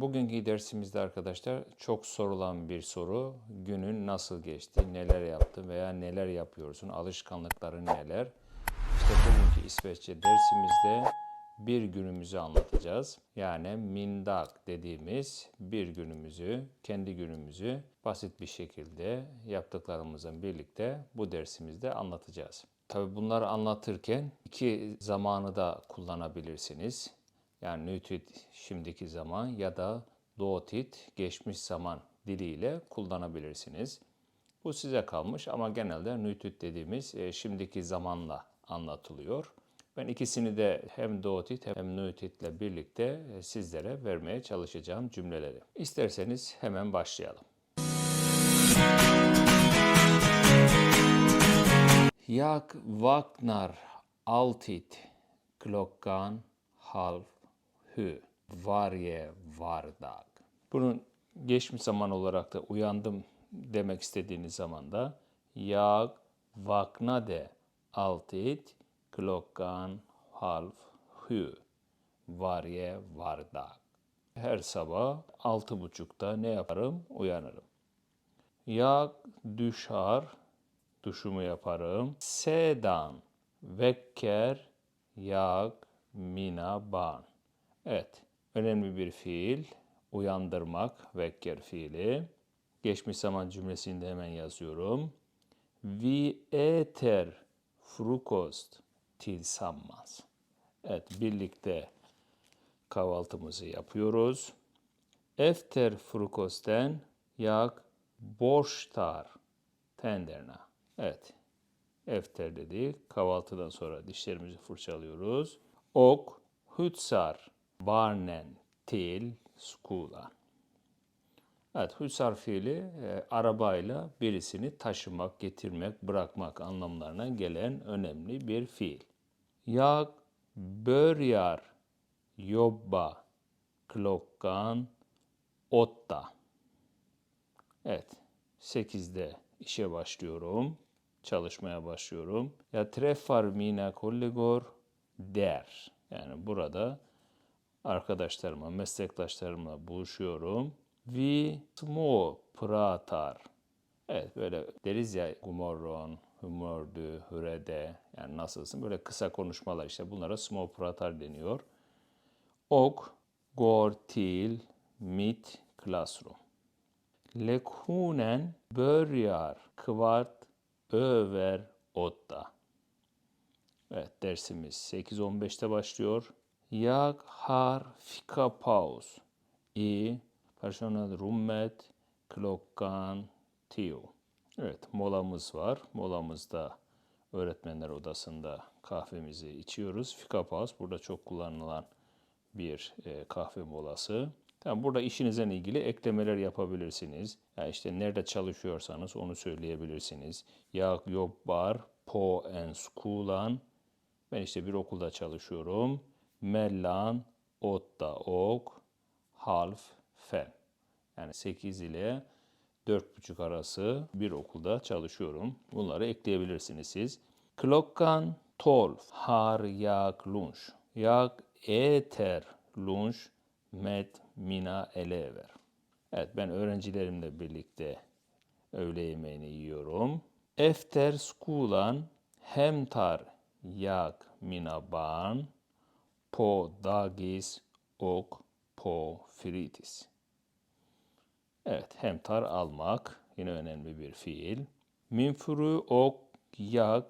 Bugünkü dersimizde arkadaşlar çok sorulan bir soru. Günün nasıl geçti, neler yaptın veya neler yapıyorsun, alışkanlıkların neler? İşte bugünkü İsveççe dersimizde bir günümüzü anlatacağız. Yani mindak dediğimiz bir günümüzü, kendi günümüzü basit bir şekilde yaptıklarımızın birlikte bu dersimizde anlatacağız. Tabii bunları anlatırken iki zamanı da kullanabilirsiniz. Yani nütit şimdiki zaman ya da doğutit geçmiş zaman diliyle kullanabilirsiniz. Bu size kalmış ama genelde nütit dediğimiz e, şimdiki zamanla anlatılıyor. Ben ikisini de hem doğutit hem nütitle birlikte e, sizlere vermeye çalışacağım cümleleri. İsterseniz hemen başlayalım. Jag vaknar alltid klockan halv hü varje vardag. Bunun geçmiş zaman olarak da uyandım demek istediğiniz zaman da jag vaknade alltid klockan halv hü varje vardag. Her sabah altı buçukta ne yaparım? Uyanırım. Jag duschar, duşumu yaparım. Sedan väcker jag mina barn. Evet, önemli bir fiil. Uyandırmak, vekker fiili. Geçmiş zaman cümlesini de hemen yazıyorum. Vi äter frukost tillsammans. Evet, birlikte kahvaltımızı yapıyoruz. Efter frukosten jag borstar tänderna. Evet, efter dedik. Kahvaltıdan sonra dişlerimizi fırçalıyoruz. Och hutsar barnen till skolan. Evet, hutsar fiili e, arabayla birisini taşımak, getirmek, bırakmak anlamlarına gelen önemli bir fiil. Jag börjar jobba klockan åtta. Evet, 8'de işe başlıyorum, çalışmaya başlıyorum. Jag träffar mina kollegor der. Yani burada arkadaşlarıma, meslektaşlarımla buluşuyorum. Vi små pratar. Evet böyle deriz ya gumorron, humördü, hürede yani nasılsın böyle kısa konuşmalar işte bunlara små pratar deniyor. Och går till mitt klassrum. Lektionen börjar kvart över åtta. Evet dersimiz 8.15'te başlıyor. Jag har fikapaus i personalrummet klockan 10. Evet molamız var. Molamızda öğretmenler odasında kahvemizi içiyoruz. Fikapaus burada çok kullanılan bir e, kahve molası. Tamam, burada işinizle ilgili eklemeler yapabilirsiniz. Yani işte nerede çalışıyorsanız onu söyleyebilirsiniz. Jag jobbar på en skolan. Ben işte bir okulda çalışıyorum. Mellan åtta och halv fem. Yani 8 ile 4.30 arası bir okulda çalışıyorum. Bunları ekleyebilirsiniz siz. Klockan 12 har jag lunch. Jag äter lunch med mina elever. Evet ben öğrencilerimle birlikte öğle yemeğini yiyorum. Efter skolan hämtar jag mina barn på dagis och på fritids. Evet, hemtar almak yine önemli bir fiil. Min fru och jag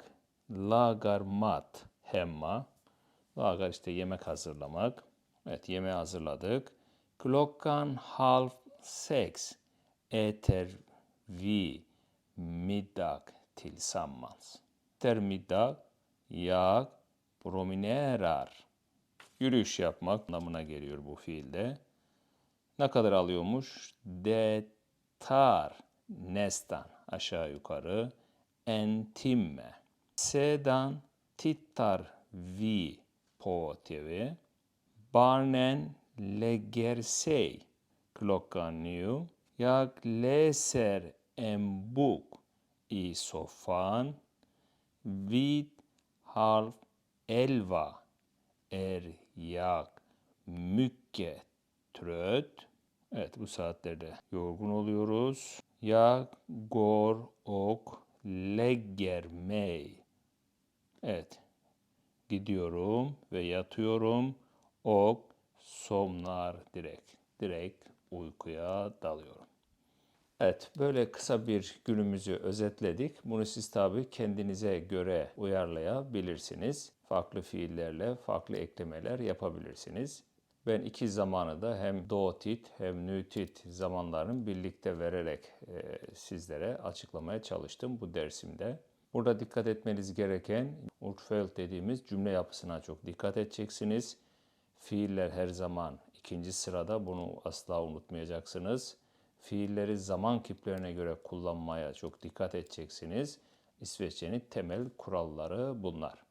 lagar mat hemma. Lagar işte yemek hazırlamak. Evet, yemeği hazırladık. Klockan halv sex äter vi middag tillsammans. Efter middag jag promenerar. Yürüyüş yapmak anlamına geliyor bu fiilde. Ne kadar alıyormuş? Det tar nästan aşağı yukarı en timme. Sedan tittar vi på TV. Barnen lägger sig klockan nio. Jag läser en bok i soffan. Vid halv elva är jag mycket trött. Evet bu saatlerde yorgun oluyoruz. Jag går och lägger mig. Evet. Gidiyorum ve yatıyorum. Och somnar direkt. Direkt uykuya dalıyorum. Evet, böyle kısa bir günümüzü özetledik. Bunu siz tabii kendinize göre uyarlayabilirsiniz. Farklı fiillerle farklı eklemeler yapabilirsiniz. Ben iki zamanı da hem doğutit hem nütit zamanlarını birlikte vererek e, sizlere açıklamaya çalıştım bu dersimde. Burada dikkat etmeniz gereken Urtfeld dediğimiz cümle yapısına çok dikkat edeceksiniz. Fiiller her zaman ikinci sırada bunu asla unutmayacaksınız. Fiilleri zaman kiplerine göre kullanmaya çok dikkat edeceksiniz. İsveççenin temel kuralları bunlar.